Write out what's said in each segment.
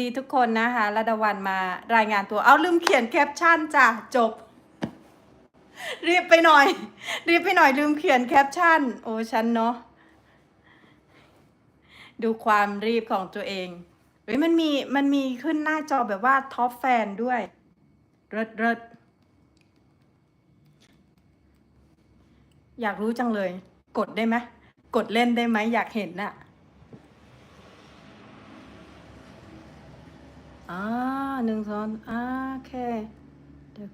ดีทุกคนนะคะระดวันมารายงานตัว เอาลืมเขียนแคปชั่นจ้ะจบ รีบไปหน่อย รีบไปหน่อยลืมเขียนแคปชั่น โอ้ฉันเนาะดูความรีบของตัวเองเฮ้ยมันมีมันมีขึ้นหน้าจอแบบว่าท็อปแฟนด้วยเริดเริดอยากรู้จังเลย กดได้ไหมกดเล่นได้ไหมอยากเห็นน่ะ อ่าหนึ่งสองอ่าโอเคเดี๋ยว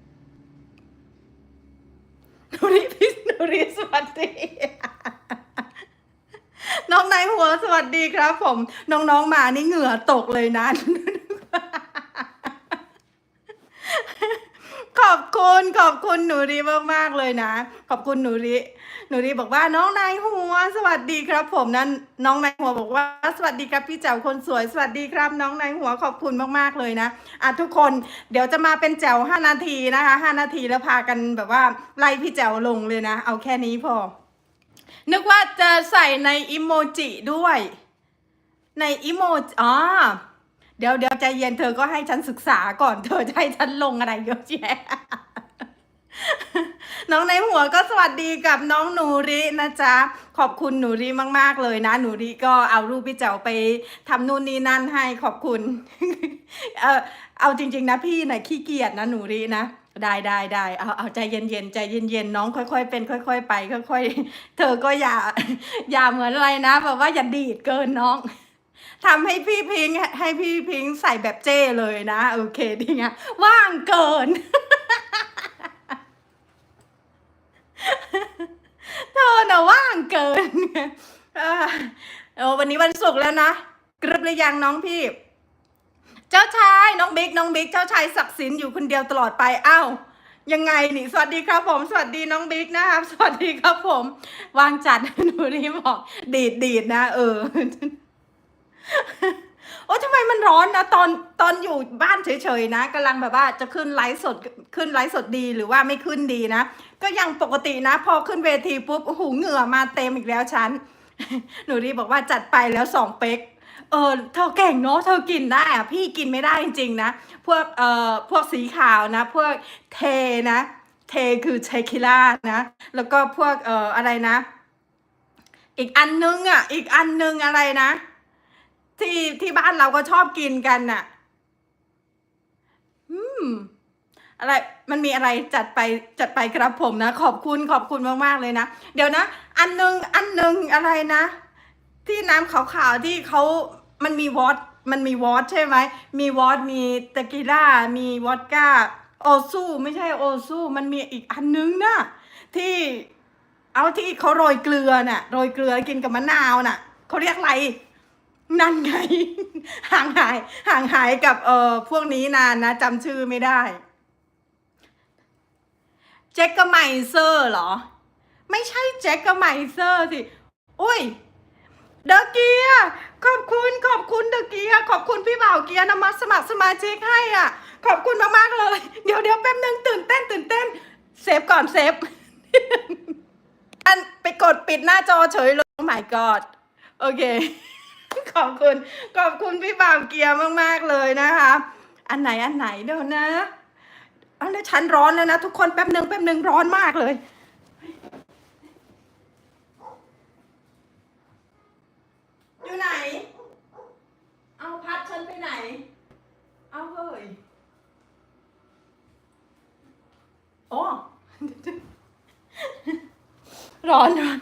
หนูรีพี่หนูรีสวัสดี น้องนายหัวสวัสดีครับ ผม น้องๆมานี่เหงื่อตกเลยนะ ขอบคุณขอบคุณหนูรีมากๆเลยนะ ขอบคุณหนูรี หนูรีบอกว่าน้องนายหัว สวัสดีครับ ผมนั้นน้องนายหัวบอกว่า สวัสดีครับพี่แจ๋วคนสวยสวัสดีครับ น้องนายหัวขอบคุณมากๆเลยนะอะทุกคนเดี๋ยวจะมาเป็นแจ๋วห้านาทีนะคะห้านาทีแล้วพากันแบบว่าไล่พี่แจ๋วลงเลยนะ เอาแค่นี้พอ นึกว่าจะใส่ในอิโมจิด้วย ในอิโมจิอ๋อเดี๋ยวเดี๋ยวใจเย็นเธอก็ให้ฉันศึกษาก่อนเธอจะให้ฉันลงอะไรเยอะแยะ น้องในหัวก็สวัสดีกับน้องหนูรินะจ๊ะ ขอบคุณหนูริมาก ๆ เลยนะ หนูริก็เอารูปพี่เจ๋วไปทำนู่นนี่นั่นให้ขอบคุณ เออเอาจริง ๆ นะพี่น่ะขี้เกียจนะหนูรินะได้ได้ได้เอาเอาใจเย็นๆใจเย็นๆน้องค่อย ๆ เป็น ค่อย ๆ ไป ค่อย ๆ เธอก็อย่า อย่าเหมือนอะไรนะแบบว่าอย่าดีดเกินน้องทำให้พี่พิงให้พี่พิงใส่แบบเจ้เลยนะ โอเคดีงะว่างเกิน เธอน่ะว่าง เกินเออวันนี้วันศุกร์แล้วนะกรึบหรือยังน้องพี่ เจ้าชายน้องบิ๊กน้องบิ๊กเจ้าชายศักดิ์สินอยู่คนเดียวตลอดไปอ้าวยังไงนี่สวัสดีครับผม สวัสดีน้องบิ๊กนะครับ สวัสดีครับผม วางจัดหนูรีบอกดีดดีดนะ เออ โอ้ทำไมมันร้อนนะตอนตอนอยู่บ้านเฉยๆนะกำลังแบบว่าจะขึ้นไลฟ์สดขึ้นไลฟ์สดดีหรือว่าไม่ขึ้นดีนะ ก็ยังปกตินะ พอขึ้นเวทีปุ๊บโอ้โหเหงื่อมาเต็มอีกแล้วฉันหนูรีบอกว่าจัดไปแล้วสองเป๊กเออเธอเก่งเนาะเธอกินได้อะพี่กินไม่ได้จริงๆนะ พวกเอ่อพวกสีขาวนะ พวกเทนะ เทคือเทคิล่านะ แล้วก็พวกเอ่ออะไรนะ อีกอันนึงอะ อีกอันนึงอะไรนะ ที่ที่บ้านเราก็ชอบกินกันน่ะ อืม อะไร มันมีอะไรจัดไปจัดไปครับผมนะ ขอบคุณขอบคุณมากๆเลยนะ เดี๋ยวนะ อันนึง อันนึงอะไรนะ ที่น้ำขาวๆที่เขามันมีวอตมันมีวอตใช่ไหม มีวอตมีตะกิล่า มีวอดก้า โอซูไม่ใช่โอซูมันมีอีกอันนึงนะที่เอาที่เขาโรยเกลือน่ะ โรยเกลือกินกับมะนาวน่ะเขาเรียกอะไร นั่นไง ห่างหาย ห่างหายกับเอ่อพวกนี้นานนะจำชื่อไม่ได้แจ็คกไมเซอร์เหรอ ไม่ใช่แจ็คกไมเซอร์สิ อุ้ยเดอะเกียร์ขอบคุณขอบคุณเดอะเกียร์ขอบคุณพี่บ่าวเกียร์นะมาสมัครสมาชิกให้อะ ขอบคุณมากๆเลย เดี๋ยวเดี๋ยวแป๊บนึงตื่นเต้นตื่นเต้นเซฟก่อนเซฟอันไปกดปิดหน้าจอเฉยเลยโอ้ my god โอเค ขอบคุณ ขอบคุณพี่บ่าวเกียร์มากๆเลยนะคะ อันไหนอันไหนเดี๋ยวนะอันนี้ฉันร้อนแล้วนะทุกคนแป๊บหนึ่งแป๊บหนึ่งร้อนมากเลยอยู่ไหน เอาพัดฉันไปไหน เอาเฮ้ยโอ้ร้อนร้อน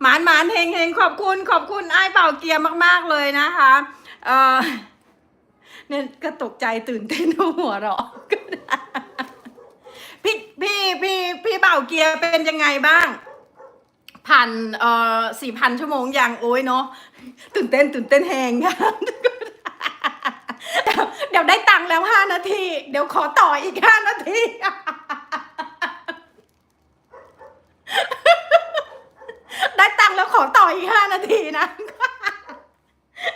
หมานหมานเฮงเฮงขอบคุณขอบคุณไอ้เป่าเกียร์มาก ๆ เลยนะคะเออเนี่ยก็ตกใจตื่นเต้นหัวเราะพี่พี่พี่พี่เป่าเกียร์เป็นยังไงบ้างผ่านเอ่อสี่พันชั่วโมงอย่างโอ้ยเนาะตื่นเต้นตื่นเต้นแหงค่ะเดี๋ยวได้ตังค์แล้วห้านาที เดี๋ยวขอต่ออีกห้านาที ได้ตังค์แล้ว ขอต่ออีกห้านาทีนะ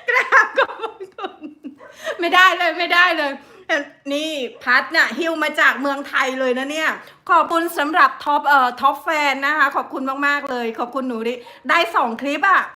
กราบขอบคุณไม่ได้เลยไม่ได้เลย นี่พัดน่ะฮิวมาจากเมืองไทยเลยนะเนี่ย ขอบคุณสำหรับท็อปเอ่อท็อปแฟนนะคะ ขอบคุณมาก ๆ เลย ขอบคุณหนูดิได้สองคลิปอะ